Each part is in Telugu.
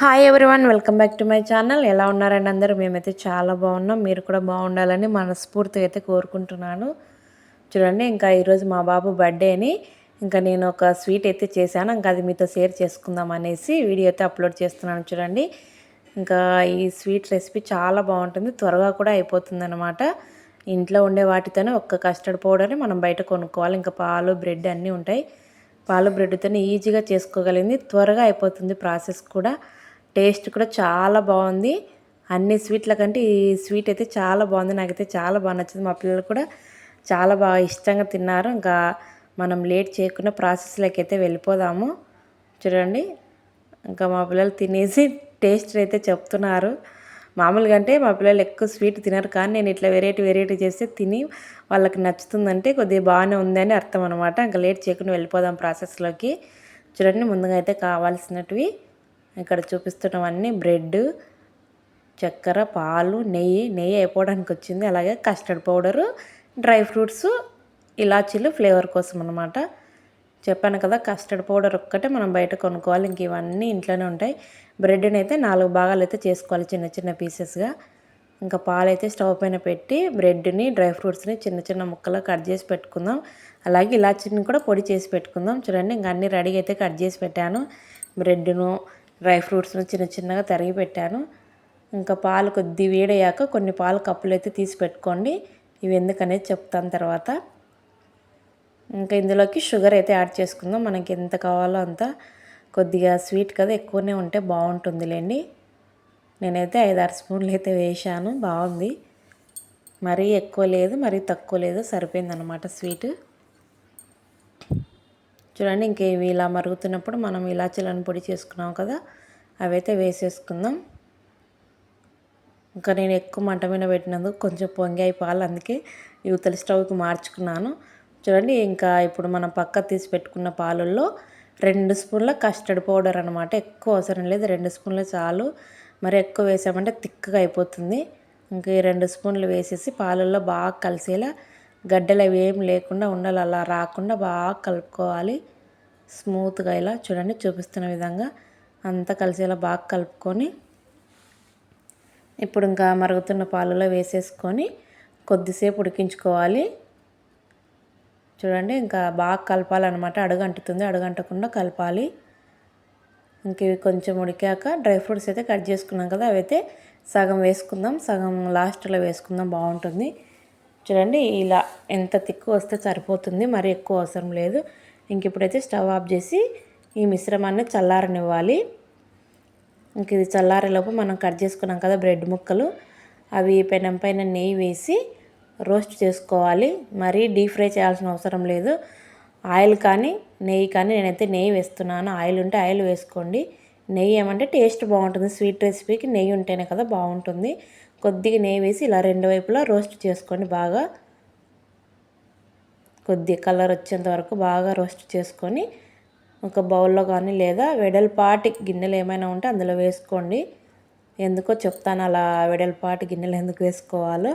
Hi everyone welcome back to my channel ఎలా ఉన్నారండి అందరూ? మేమైతే చాలా బాగున్నాం. మీరు కూడా బాగుండాలని మనస్ఫూర్తిగా అయితే కోరుకుంటున్నాను. చూడండి ఇంకా ఈరోజు మా బాబు బర్త్డేని ఇంకా నేను ఒక స్వీట్ అయితే చేశాను. ఇంకా అది మీతో షేర్ చేసుకుందాం అనేసి వీడియో అయితే అప్లోడ్ చేస్తున్నాను చూడండి. ఇంకా ఈ స్వీట్ రెసిపీ చాలా బాగుంటుంది. త్వరగా కూడా అయిపోతుంది అనమాట ఇంట్లో ఉండే వాటితోనే ఒక్క కస్టర్డ్ పౌడర్ని మనం బయట కొనుక్కోవాలి. ఇంకా పాలు బ్రెడ్ అన్నీ ఉంటాయి. పాలు బ్రెడ్తోనే ఈజీగా చేసుకోగలిగింది. త్వరగా అయిపోతుంది ప్రాసెస్ కూడా. టేస్ట్ కూడా చాలా బాగుంది. అన్ని స్వీట్ల కంటే ఈ స్వీట్ అయితే చాలా బాగుంది. నాకైతే చాలా బాగా నచ్చింది. మా పిల్లలు కూడా చాలా బాగా ఇష్టంగా తిన్నారు. ఇంకా మనం లేట్ చేయకుండా ప్రాసెస్లోకి అయితే వెళ్ళిపోదాము. చూడండి. ఇంకా మా పిల్లలు తినేసి టేస్ట్ అయితే చెప్తున్నారు. మామూలుగా అంటే మా పిల్లలు ఎక్కువ స్వీట్ తినరు. కానీ నేను ఇట్లా వెరైటీ వెరైటీ చేస్తే తిని వాళ్ళకి నచ్చుతుందంటే కొద్దిగా బాగానే ఉందని అర్థం అనమాట ఇంకా లేట్ చేయకుండా వెళ్ళిపోదాం ప్రాసెస్లోకి. చూడండి. ముందుగా అయితే కావాల్సినటివి. ఇక్కడ చూపిస్తున్నవన్నీ బ్రెడ్ చక్కెర పాలు నెయ్యి. నెయ్యి అయిపోవడానికి వచ్చింది. అలాగే కస్టర్డ్ పౌడరు డ్రై ఫ్రూట్స్ ఇలాచీలు ఫ్లేవర్ కోసం అనమాట చెప్పాను కదా కస్టర్డ్ పౌడర్ ఒక్కటే మనం బయట కొనుక్కోవాలి. ఇంక ఇవన్నీ ఇంట్లోనే ఉంటాయి. బ్రెడ్ని అయితే నాలుగు భాగాలు అయితే చేసుకోవాలి చిన్న చిన్న పీసెస్గా. ఇంకా పాలు అయితే స్టవ్ పైన పెట్టి బ్రెడ్ని డ్రై ఫ్రూట్స్ని చిన్న చిన్న ముక్కలు కట్ చేసి పెట్టుకుందాం. అలాగే ఇలాచీని కూడా పొడి చేసి పెట్టుకుందాం. చూడండి ఇంకా అన్నీ రెడీ అయితే కట్ చేసి పెట్టాను. బ్రెడ్ను డ్రై ఫ్రూట్స్ను చిన్న చిన్నగా తరిగి పెట్టాను. ఇంకా పాలు కొద్ది వేడయ్యాక కొన్ని పాలు కప్పులు అయితే తీసి పెట్టుకోండి. ఇవి ఎందుకనేది చెప్తాను తర్వాత. ఇంకా ఇందులోకి షుగర్ అయితే యాడ్ చేసుకుందాం. మనకి ఎంత కావాలో అంత. కొద్దిగా స్వీట్ కదా ఎక్కువనే ఉంటే బాగుంటుందిలేండి. నేనైతే ఐదారు స్పూన్లు అయితే వేసాను బాగుంది. మరీ ఎక్కువ లేదు మరీ తక్కువ లేదు. సరిపోయిందనమాట స్వీట్. చూడండి ఇంక ఇవి ఇలా మరుగుతున్నప్పుడు మనం ఇలాచీలను పొడి చేసుకున్నాం కదా అవైతే వేసేసుకుందాం. ఇంకా నేను ఎక్కువ మంట మీద పెట్టినందుకు కొంచెం పొంగాయి పాలు అందుకే యువతల స్టవ్కి మార్చుకున్నాను. చూడండి ఇంకా ఇప్పుడు మనం పక్క తీసి పెట్టుకున్న పాలల్లో రెండు స్పూన్ల కస్టర్డ్ పౌడర్ అనమాట ఎక్కువ అవసరం లేదు రెండు స్పూన్లు చాలు. మరి ఎక్కువ వేసామంటే తిక్కగా అయిపోతుంది. ఇంకా ఈ రెండు స్పూన్లు వేసేసి పాలల్లో బాగా కలిసేలా గడ్డలు అవి ఏం లేకుండా ఉండాలి అలా రాకుండా బాగా కలుపుకోవాలి. స్మూత్గా ఇలా చూడండి చూపిస్తున్న విధంగా అంతా కలిసేలా బాగా కలుపుకొని ఇప్పుడు ఇంకా మరుగుతున్న పాలలో వేసేసుకొని కొద్దిసేపు ఉడికించుకోవాలి. చూడండి ఇంకా బాగా కలపాలన్నమాట. అడుగంటుతుంది అడుగంటకుండా కలపాలి. ఇంక ఇవి కొంచెం ఉడికాక డ్రై ఫ్రూట్స్ అయితే కట్ చేసుకున్నాం కదా అవి అయితే సగం వేసుకుందాం సగం లాస్ట్లో వేసుకుందాం బాగుంటుంది. చూడండి ఇలా ఎంత తిక్కు వస్తే సరిపోతుంది మరి ఎక్కువ అవసరం లేదు. ఇంక ఇప్పుడైతే స్టవ్ ఆఫ్ చేసి ఈ మిశ్రమాన్ని చల్లారనివ్వాలి. ఇంక ఇది చల్లారేలోపు మనం కట్ చేసుకున్నాం కదా బ్రెడ్ ముక్కలు అవి పెనం పైన నెయ్యి వేసి రోస్ట్ చేసుకోవాలి. మరీ డీప్ ఫ్రై చేయాల్సిన అవసరం లేదు. ఆయిల్ కానీ నెయ్యి కానీ నేనైతే నెయ్యి వేస్తున్నాను. ఆయిల్ ఉంటే ఆయిల్ వేసుకోండి. నెయ్యి ఏమంటే టేస్ట్ బాగుంటుంది. స్వీట్ రెసిపీకి నెయ్యి ఉంటేనే కదా బాగుంటుంది. కొద్దిగా నెయ్యి వేసి ఇలా రెండు వైపులా రోస్ట్ చేసుకోండి బాగా. కొద్దిగా కలర్ వచ్చేంత వరకు బాగా రోస్ట్ చేసుకొని ఒక బౌల్లో కానీ లేదా వెడల్పాటి గిన్నెలు ఏమైనా ఉంటే అందులో వేసుకోండి. ఎందుకో చెప్తాను అలా వెడల్పాటి గిన్నెలు ఎందుకు వేసుకోవాలో.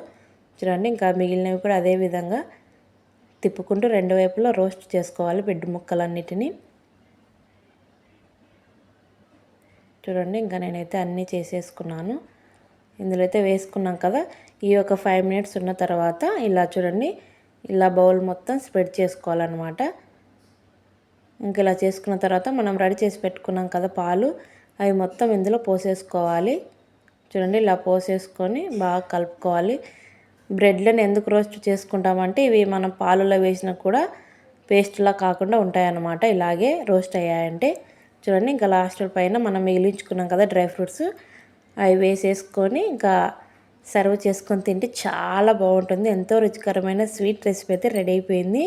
చూడండి ఇంకా మిగిలినవి కూడా అదే విధంగా తిప్పుకుంటూ రెండు వైపులా రోస్ట్ చేసుకోవాలి బిడ్డ ముక్కలన్నిటినీ. చూడండి ఇంకా నేనైతే అన్నీ చేసేసుకున్నాను. ఇందులో అయితే వేసుకున్నాం కదా ఈ ఒక ఫైవ్ మినిట్స్ ఉన్న తర్వాత ఇలా చూడండి ఇలా బౌల్ మొత్తం స్ప్రెడ్ చేసుకోవాలన్నమాట. ఇంక ఇలా చేసుకున్న తర్వాత మనం రెడీ చేసి పెట్టుకున్నాం కదా పాలు అవి మొత్తం ఇందులో పోసేసుకోవాలి. చూడండి ఇలా పోసేసుకొని బాగా కలుపుకోవాలి. బ్రెడ్లను ఎందుకు రోస్ట్ చేసుకుంటామంటే ఇవి మనం పాలలో వేసినా కూడా పేస్ట్లా కాకుండా ఉంటాయన్నమాట. ఇలాగే రోస్ట్ అయ్యాయంటే. చూడండి ఇంకా లాస్ట్ పైన మనం మిగిలించుకున్నాం కదా డ్రై ఫ్రూట్స్ అవి వేసేసుకొని ఇంకా సర్వ్ చేసుకొని తింటే చాలా బాగుంటుంది. ఎంతో రుచికరమైన స్వీట్ రెసిపీ అయితే రెడీ అయిపోయింది.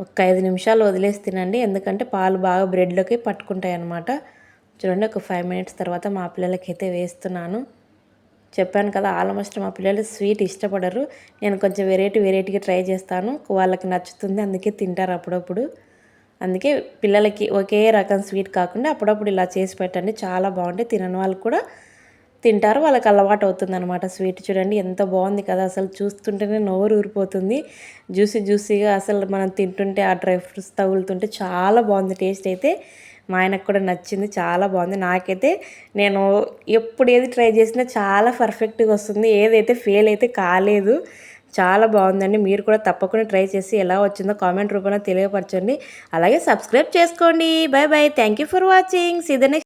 ఒక ఐదు నిమిషాలు వదిలేసి తినండి. ఎందుకంటే పాలు బాగా బ్రెడ్లోకి పట్టుకుంటాయి అన్నమాట. చూడండి ఒక ఫైవ్ మినిట్స్ తర్వాత మా పిల్లలకి అయితే వేస్తున్నాను. చెప్పాను కదా ఆల్మోస్ట్ మా పిల్లలు స్వీట్ ఇష్టపడరు. నేను కొంచెం వెరైటీ వెరైటీగా ట్రై చేస్తాను. వాళ్ళకి నచ్చుతుంది అందుకే తింటారు అప్పుడప్పుడు. అందుకే పిల్లలకి ఒకే రకం స్వీట్ కాకుండా అప్పుడప్పుడు ఇలా చేసి పెట్టండి. చాలా బాగుంటాయి. తినని వాళ్ళు కూడా తింటారు వాళ్ళకి అలవాటు అవుతుందన్నమాట. స్వీట్ చూడండి ఎంత బాగుంది కదా. అసలు చూస్తుంటేనే నోరు ఊరిపోతుంది. జ్యూసీ జ్యూసీగా అసలు మనం తింటుంటే ఆ డ్రై ఫ్రూట్స్ తగులుతుంటే చాలా బాగుంది టేస్ట్ అయితే. మా ఆయనకు కూడా నచ్చింది చాలా బాగుంది. నాకైతే నేను ఎప్పుడు ఏది ట్రై చేసినా చాలా పర్ఫెక్ట్గా వస్తుంది. ఏదైతే ఫెయిల్ అయితే కాలేదు. చాలా బాగుందండి. మీరు కూడా తప్పకుండా ట్రై చేసి ఎలా వచ్చిందో కామెంట్ రూపంలో తెలియపరచండి. అలాగే సబ్స్క్రైబ్ చేసుకోండి. Bye bye thank you for watching. See the next